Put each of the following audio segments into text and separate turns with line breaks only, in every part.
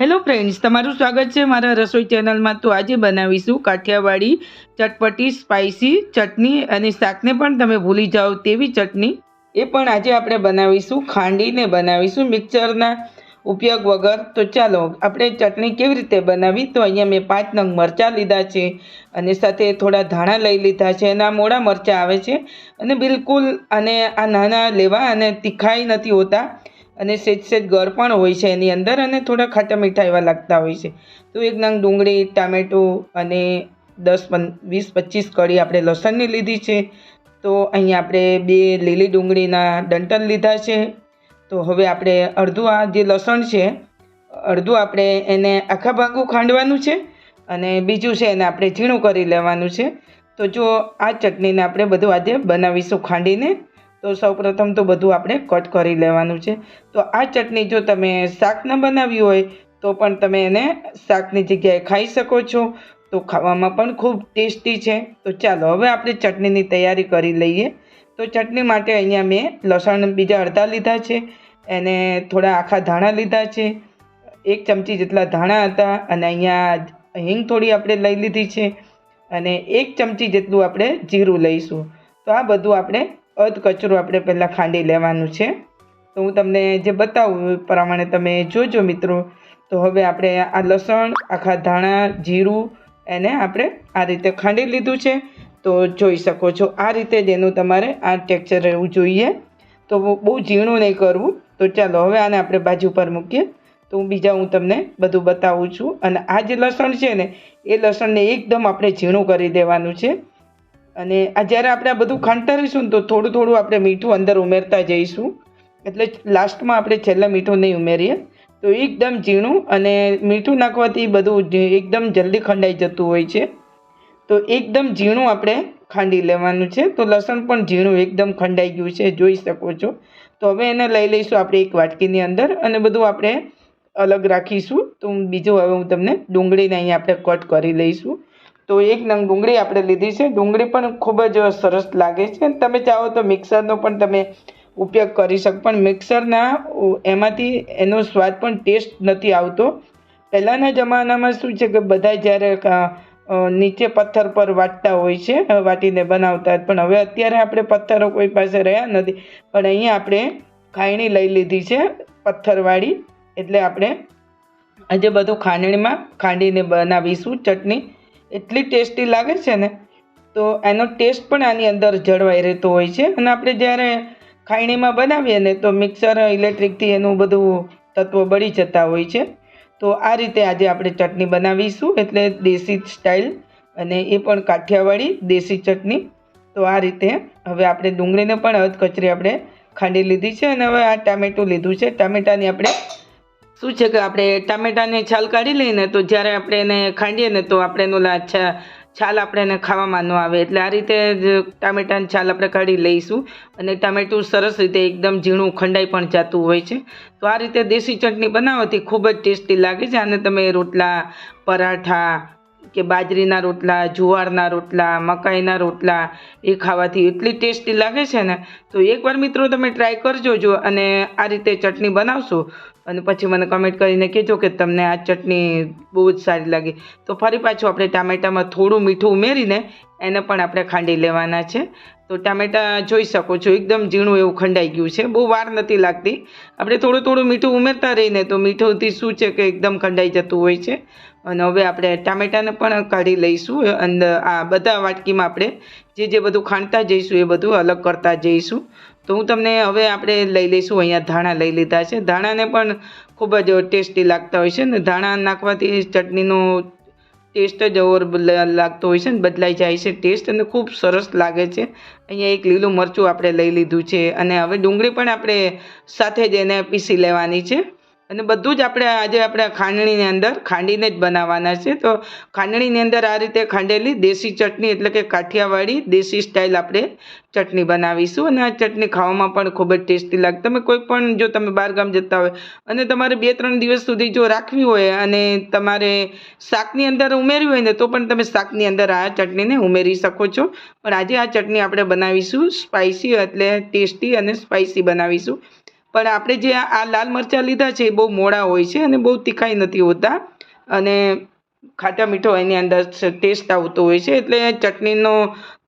Hello friends તમારું સ્વાગત છે મારા રસોઈ ચેનલમાં. તો આજે બનાવીશું કાઠિયાવાડી ચટપટી સ્પાઇસી ચટણી અને શાકને પણ તમે ભૂલી જાઓ તેવી ચટણી. એ પણ આજે આપણે બનાવીશું, ખાંડીને બનાવીશું મિક્સરના ઉપયોગ વગર. તો ચાલો, આપણે ચટણી કેવી રીતે બનાવી? તો અહીંયા મેં પાંચ નંગ મરચાં લીધા છે અને સાથે થોડા ધાણા લઈ લીધા છે આ મોડા મરચાં આવે છે. અને બિલકુલ અને આ નાના લેવા અને તીખાઈ નથી હોતા. અને સેજ સેજ ગર પણ હોય છે એની અંદર અને થોડા ખાટા મીઠા એવા લાગતા હોય છે. તો એક નંગ ડુંગળી, ટામેટું અને દસ પં વીસ પચીસ કળી આપણે લસણની લીધી છે. તો અહીંયા આપણે બે લીલી ડુંગળીના ડંટલ લીધા છે. તો હવે આપણે અડધું આ જે લસણ છે, અડધું આપણે એને આખા ભાગું ખાંડવાનું છે અને બીજું છે એને આપણે ઝીણું કરી લેવાનું છે. તો જો આ ચટણીને આપણે બધું આજે બનાવીશું ખાંડીને. તો સૌપ્રથમ તો બધું આપણે કટ કરી લેવાનું છે. તો આ ચટણી જો તમે શાક ન બનાવી હોય, તો પણ તમે એને શાકની જગ્યાએ ખાઈ શકો છો. તો ખાવામાં પણ ખૂબ ટેસ્ટી છે. તો ચાલો હવે આપણે ચટણીની તૈયારી કરી લઈએ. તો ચટણી માટે અહીંયા મેં લસણ બીજા અડધા લીધા છે. એને થોડા આખા ધાણા લીધા છે. એક ચમચી જેટલા ધાણા હતા અને અહીંયા હિંગ થોડી આપણે લઈ લીધી છે. અને એક ચમચી જેટલું આપણે જીરું લઈશું. તો આ બધું આપણે અધ કચરો આપણે પહેલાં ખાંડી લેવાનું છે. તો હું તમને જે બતાવું એ પ્રમાણે તમે જોજો મિત્રો. તો હવે આપણે આ લસણ, આખા ધાણા, જીરું એને આપણે આ રીતે ખાંડી લીધું છે. તો જોઈ શકો છો આ રીતે જ એનું તમારે આ ટેક્ચર રહેવું જોઈએ. તો બહુ ઝીણું નહીં કરવું. તો ચાલો હવે આને આપણે બાજુ પર મૂકીએ. તો હું બીજા હું તમને બધું બતાવું છું. અને આ જે લસણ છે ને, એ લસણને એકદમ આપણે ઝીણું કરી દેવાનું છે. અને આ જ્યારે આપણે આ બધું ખાંડતા રહીશું ને તો થોડું થોડું આપણે મીઠું અંદર ઉમેરતા જઈશું. એટલે લાસ્ટમાં આપણે છેલ્લા મીઠું નહીં ઉમેરીએ. તો એકદમ ઝીણું અને મીઠું નાખવાથી બધું એકદમ જલ્દી ખંડાઈ જતું હોય છે. તો એકદમ ઝીણું આપણે ખાંડી લેવાનું છે. તો લસણ પણ ઝીણું એકદમ ખંડાઈ ગયું છે, જોઈ શકો છો. તો હવે એને લઈ લઈશું આપણે એક વાટકીની અંદર અને બધું આપણે અલગ રાખીશું. તો બીજું હવે હું તમને ડુંગળીને અહીંયા આપણે કટ કરી લઈશું. તો એક નંગ ડુંગળી આપણે લીધી છે. ડુંગળી પણ ખૂબ જ સરસ લાગે છે. તમે ચાહો તો મિક્સરનો પણ તમે ઉપયોગ કરી શકો. પણ મિક્સરના એમાંથી એનો સ્વાદ પણ ટેસ્ટ નથી આવતો. પહેલાંના જમાનામાં શું છે કે બધા જ્યારે નીચે પથ્થર પર વાટતા હોય છે વાટીને બનાવતા પણ હવે અત્યારે આપણે પથ્થરો કોઈ પાસે રહ્યા નથી. પણ અહીંયા આપણે ખાયણી લઈ લીધી છે, પથ્થરવાળી. એટલે આપણે આજે બધું ખાંડણીમાં ખાંડીને બનાવીશું. ચટણી એટલી ટેસ્ટી લાગે છે ને, તો એનો ટેસ્ટ પણ આની અંદર જળવાઈ રહેતો હોય છે. અને આપણે જ્યારે ખાયણીમાં બનાવીએ ને, તો મિક્સર, ઇલેક્ટ્રિકથી એનું બધું તત્વો બળી જતા હોય છે. તો આ રીતે આજે આપણે ચટણી બનાવીશું, એટલે દેશી સ્ટાઇલ અને એ પણ કાઠિયાવાડી દેશી ચટણી. તો આ રીતે હવે આપણે ડુંગળીને પણ અધકચરી આપણે ખાંડી લીધી છે. અને હવે આ ટામેટું લીધું છે. ટામેટાની આપણે શું છે કે આપણે ટામેટાની છાલ કાઢી લઈને તો જ્યારે આપણે એને ખાંડીએ ને તો આપણે એનો લાછા છાલ આપણે એને ખાવામાં ન આવે. એટલે આ રીતે જ ટામેટાની છાલ આપણે કાઢી લઈશું. અને ટામેટું સરસ રીતે એકદમ ઝીણું ખંડાઈ પણ જતું હોય છે. તો આ રીતે દેશી ચટણી બનાવવાથી ખૂબ જ ટેસ્ટી લાગે છે. અને તમે રોટલા, પરાઠા કે બાજરીના રોટલા, જુવારના રોટલા, મકાઈના રોટલા, એ ખાવાથી એટલી ટેસ્ટી લાગે છે ને, તો એકવાર મિત્રો તમે ટ્રાય કરજો જો અને આ રીતે ચટણી બનાવશો. અને પછી મને કમેન્ટ કરીને કહેજો કે તમને આ ચટણી બહુ જ સારી લાગી. તો ફરી પાછું આપણે ટામેટામાં થોડું મીઠું ઉમેરીને એને પણ આપણે ખાંડી લેવાના છે. તો ટામેટાં જોઈ શકો છો, એકદમ ઝીણું એવું ખંડાઈ ગયું છે. બહુ વાર નથી લાગતી. આપણે થોડું થોડું મીઠું ઉમેરતા રહીને તો મીઠુંથી શું છે કે એકદમ ખંડાઈ જતું હોય છે. અને હવે આપણે ટામેટાને પણ કાઢી લઈશું અને આ બધા વાટકીમાં આપણે જે જે બધું ખાંડતા જઈશું એ બધું અલગ કરતા જઈશું. તો હું તમને હવે આપણે લઈ લઈશું, અહીંયા ધાણા લઈ લીધા છે. ધાણાને પણ ખૂબ જ ટેસ્ટી લાગતા હોય છે ને, ધાણા નાખવાથી ચટણીનો ટેસ્ટ જ ઓર લાગતો હોય છે ને, બદલાઈ જાય છે ટેસ્ટ અને ખૂબ સરસ લાગે છે. અહીંયા એક લીલું મરચું આપણે લઈ લીધું છે અને હવે ડુંગળી પણ આપણે સાથે જ એને પીસી લેવાની છે. અને બધું જ આપણે આજે આપણે ખાંડણીની અંદર, ખાંડીને જ બનાવવાના છે. તો ખાંડણીની અંદર આ રીતે ખાંડેલી દેશી ચટણી એટલે કે કાઠિયાવાડી દેશી સ્ટાઇલ આપણે ચટણી બનાવીશું. અને આ ચટણી ખાવામાં પણ ખૂબ જ ટેસ્ટી લાગે. તમે કોઈ પણ, જો તમે બહારગામ જતા હોય અને તમારે બે ત્રણ દિવસ સુધી જો રાખવી હોય અને તમારે શાકની અંદર ઉમેરવી હોય ને, તો પણ તમે શાકની અંદર આ ચટણીને ઉમેરી શકો છો. પણ આજે આ ચટણી આપણે બનાવીશું સ્પાઇસી એટલે ટેસ્ટી અને સ્પાઇસી બનાવીશું. પણ આપણે જે આ લાલ મરચાં લીધા છે એ બહુ મોડા હોય છે અને બહુ તીખાઈ નથી હોતા. અને ખાટા મીઠો એની અંદર ટેસ્ટ આવતો હોય છે એટલે ચટણીનો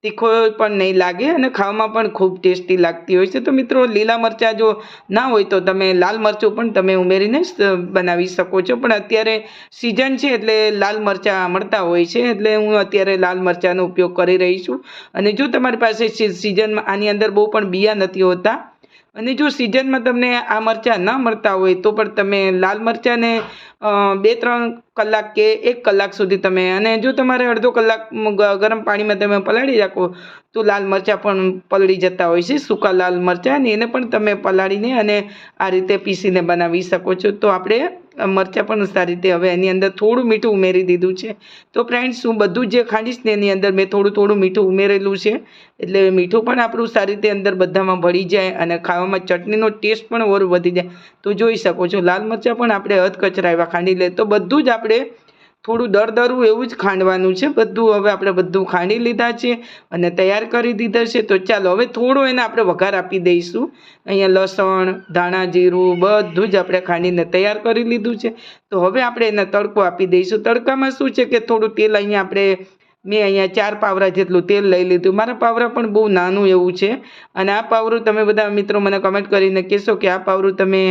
તીખો પણ નહીં લાગે અને ખાવામાં પણ ખૂબ ટેસ્ટી લાગતી હોય છે. તો મિત્રો લીલા મરચાં જો ના હોય તો તમે લાલ મરચું પણ તમે ઉમેરીને બનાવી શકો છો. પણ અત્યારે સિઝન છે એટલે લાલ મરચાં મળતા હોય છે એટલે હું અત્યારે લાલ મરચાંનો ઉપયોગ કરી રહી છું. અને જો તમારી પાસે સિઝનમાં આની અંદર બહુ પણ બિયા નથી હોતા અને જો સિઝનમાં તમને આ મરચાં ન મળતા હોય, તો પણ તમે લાલ મરચાંને બે, ત્રણ કલાક કે એક કલાક સુધી તમે, અને જો તમારે અડધો કલાક ગરમ પાણીમાં તમે પલાળી રાખો, તો લાલ મરચાં પણ પલળી જતા હોય છે. સૂકા લાલ મરચાં અને એને પણ તમે પલાળીને અને આ રીતે પીસીને બનાવી શકો છો. તો આપણે મરચાં પણ સારી રીતે હવે એની અંદર થોડું મીઠું ઉમેરી દીધું છે. તો ફ્રેન્ડ્સ હું બધું જે ખાંડીશ ને એની અંદર મેં થોડું થોડું મીઠું ઉમેરેલું છે. એટલે મીઠું પણ આપણું સારી રીતે અંદર બધામાં ભળી જાય અને ખાવામાં ચટણીનો ટેસ્ટ પણ ઓર વધી જાય. તો જોઈ શકો છો, લાલ મરચાં પણ આપણે હદ એવા ખાંડી લે તો બધું જ આપણે થોડું દરદરું એવું જ ખાંડવાનું છે. બધું હવે આપણે બધું ખાંડી લીધા છે અને તૈયાર કરી દીધા છે. તો ચાલો, હવે થોડો એને આપણે વઘાર આપી દઈશું. અહીંયા લસણ, ધાણા જીરું બધું જ આપણે ખાંડીને તૈયાર કરી લીધું છે. તો હવે આપણે એને તડકો આપી દઈશું. તડકામાં શું છે કે થોડું તેલ અહીંયા આપણે, મેં અહીંયા ચાર પાવરા જેટલું તેલ લઈ લીધું. મારા પાવરા પણ બહુ નાનું એવું છે. અને આ પાવરું તમે બધા મિત્રો મને કમેન્ટ કરીને કહેશો કે આ પાવરું તમે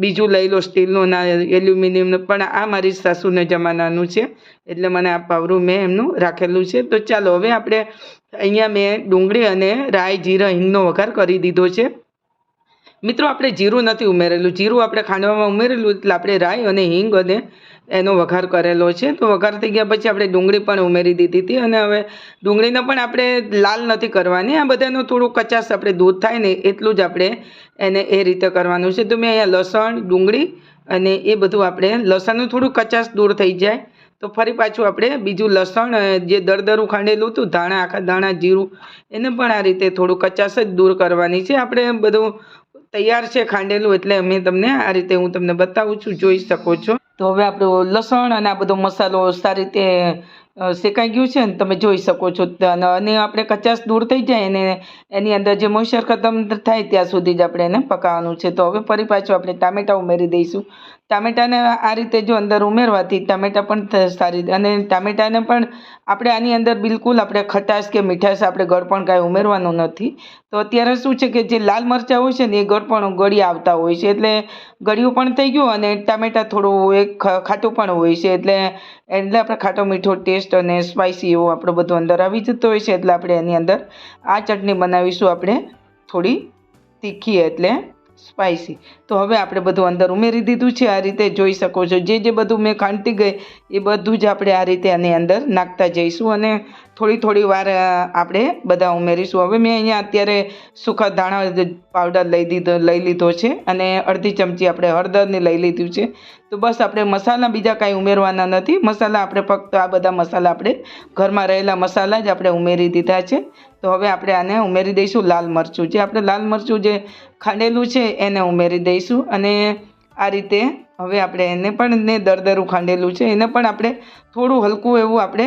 બીજું લઈ લો સ્ટીલનું ના એલ્યુમિનિયમનું. પણ આ મારી સાસુના જમાનાનું છે, એટલે મને આ પાવરું મેં એમનું રાખેલું છે. તો ચાલો, હવે આપણે અહીંયા મેં ડુંગળી અને રાઈ જીરા હિંગનો વઘાર કરી દીધો છે. મિત્રો, આપણે જીરું નથી ઉમેરેલું. જીરું આપણે ખાંડવામાં ઉમેરેલું એટલે આપણે રાઈ અને હિંગ અને એનો વઘાર કરેલો છે. તો વઘાર થઈ ગયા પછી આપણે ડુંગળી પણ ઉમેરી દીધી હતી અને હવે ડુંગળીને પણ આપણે લાલ નથી કરવાની. આ બધાનું થોડું કચાશ આપણે દૂધ થાય ને એટલું જ આપણે એને એ રીતે કરવાનું છે. તો મેં અહીંયા લસણ, ડુંગળી અને એ બધું આપણે, લસણનું થોડું કચાશ દૂર થઈ જાય. તો ફરી પાછું આપણે બીજું લસણ જે દરદરું ખાંડેલું હતું, ધાણા, આખા ધાણા, જીરું, એને પણ આ રીતે થોડું કચાશ જ દૂર કરવાની છે. આપણે બધું તૈયાર છે ખાંડેલું એટલે અમે તમને આ રીતે હું તમને બતાવું છું, જોઈ શકો છો. તો હવે આપણું લસણ અને આ બધો મસાલો સારી રીતે શેકાઈ ગયું છે ને તમે જોઈ શકો છો. અને આપણે કચાશ દૂર થઈ જાય અને એની અંદર જે મોઈશ્ચર ખતમ થાય ત્યાં સુધી જ આપણે એને પકાવવાનું છે. તો હવે ફરી પાછું આપણે ટામેટાં ઉમેરી દઈશું. ટામેટાને આ રીતે જો અંદર ઉમેરવાથી ટામેટાં પણ સારી અને ટામેટાને પણ આપણે આની અંદર બિલકુલ આપણે ખટાશ કે મીઠાશ આપણે ગળપણ કાંઈ ઉમેરવાનું નથી. તો અત્યારે શું છે કે જે લાલ મરચાં હોય છે ને એ ગળપણ ગળી આવતા હોય છે. એટલે ગળ્યું પણ થઈ ગયું અને ટામેટાં થોડું એક ખાટું પણ હોય છે. એટલે એટલે આપણે ખાટો મીઠો ટેસ્ટ અને સ્પાઇસી એવો આપણો બધો અંદર આવી જતો હોય છે. એટલે આપણે એની અંદર આ ચટણી બનાવીશું આપણે થોડી તીખી એટલે. સ્પાઇસી તો હવે આપણે બધું અંદર ઉમેરી દીધું છે, આ રીતે જોઈ શકો છો. જે જે બધું મેં ખાંડતી ગઈ, એ બધું જ આપણે આ રીતે આની અંદર નાખતા જઈશું અને થોડી થોડી વાર આપણે બધા ઉમેરીશું. હવે મેં અહીંયા અત્યારે સૂકા ધાણા પાવડર લઈ દીધો, લઈ લીધો છે અને અડધી ચમચી આપણે હળદરની લઈ લીધું છે. તો બસ આપણે મસાલા બીજા કાંઈ ઉમેરવાના નથી. મસાલા આપણે ફક્ત આ બધા મસાલા આપણે ઘરમાં રહેલા મસાલા જ આપણે ઉમેરી દીધા છે. તો હવે આપણે આને ઉમેરી દઈશું લાલ મરચું. જે આપણે લાલ મરચું જે ખાંડેલું છે એને ઉમેરી દઈશું અને આ રીતે હવે આપણે એને પણ ને દરદરું ખાંડેલું છે. એને પણ આપણે થોડું હલકું એવું આપણે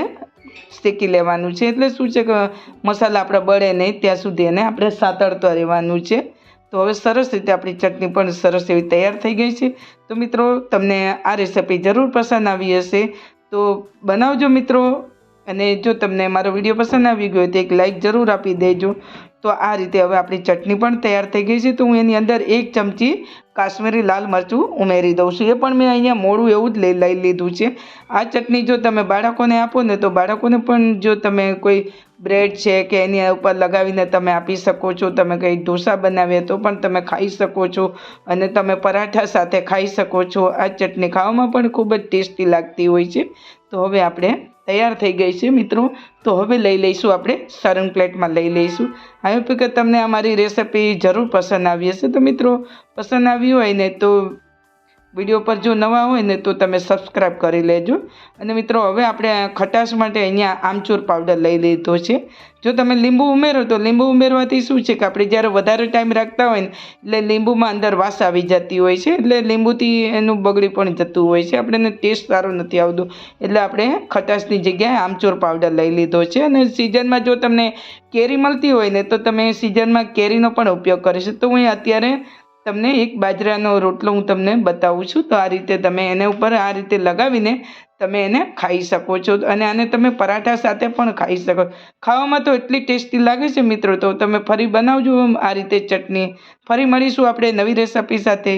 શેકી લેવાનું છે. એટલે શું છે કે મસાલા આપણા બળે નહીં, ત્યાં સુધી એને આપણે સાતળતા રહેવાનું છે. તો હવે સરસ રીતે આપણી ચટણી પણ સરસ એવી તૈયાર થઈ ગઈ છે. તો મિત્રો, તમને આ રેસીપી જરૂર પસંદ આવી હશે. તો બનાવજો મિત્રો. અને જો તમને મારો વીડિયો પસંદ આવી ગયો તો એક લાઈક જરૂર આપી દેજો. તો આ રીતે હવે આપણી ચટણી પણ તૈયાર થઈ ગઈ છે. તો હું એની અંદર એક ચમચી કાશ્મીરી લાલ મરચું ઉમેરી દઉં છું. એ પણ મેં અહીંયા મોડું એવું જ લઈ લીધું છે. આ ચટણી જો તમે બાળકોને આપો ને તો બાળકોને પણ જો તમે કોઈ બ્રેડ છે કે એની ઉપર લગાવીને તમે આપી શકો છો. તમે કંઈ ઢોસા બનાવીએ તો પણ તમે ખાઈ શકો છો અને તમે પરાઠા સાથે ખાઈ શકો છો. આ ચટણી ખાવામાં પણ ખૂબ જ ટેસ્ટી લાગતી હોય છે. તો હવે આપણે તૈયાર થઈ ગઈ છે મિત્રો. તો હવે લઈ લઈશું આપણે સર્વિંગ પ્લેટમાં લઈ લઈશું. આઈ હોપ કે તમને અમારી રેસિપી જરૂર પસંદ આવી હશે. તો મિત્રો, પસંદ આવી હોય ને તો વીડિયો પર જો નવા હોય ને તો તમે સબસ્ક્રાઈબ કરી લેજો. અને મિત્રો, હવે આપણે ખટાશ માટે અહીંયા આમચૂર પાવડર લઈ લીધો છે. જો તમે લીંબુ ઉમેરો તો લીંબુ ઉમેરવાથી શું છે કે આપણે જ્યારે વધારે ટાઈમ રાખતા હોય ને, એટલે લીંબુમાં અંદર વાસ આવી જતી હોય છે. એટલે લીંબુથી એનું બગડી પણ જતું હોય છે. આપણને ટેસ્ટ સારો નથી આવતો. એટલે આપણે ખટાશની જગ્યાએ આમચૂર પાવડર લઈ લીધો છે. અને સિઝનમાં જો તમને કેરી મળતી હોય ને, તો તમે સિઝનમાં કેરીનો પણ ઉપયોગ કરી શકો. તો હું અત્યારે તમને એક બાજરાનો રોટલો હું તમને બતાવું છું. તો આ રીતે તમે એને ઉપર આ રીતે લગાવીને તમે એને ખાઈ શકો છો અને આને તમે પરાઠા સાથે પણ ખાઈ શકો. ખાવામાં તો એટલી ટેસ્ટી લાગે છે મિત્રો. તો તમે ફરી બનાવજો આ રીતે ચટણી. ફરી મળીશું આપણે નવી રેસિપી સાથે.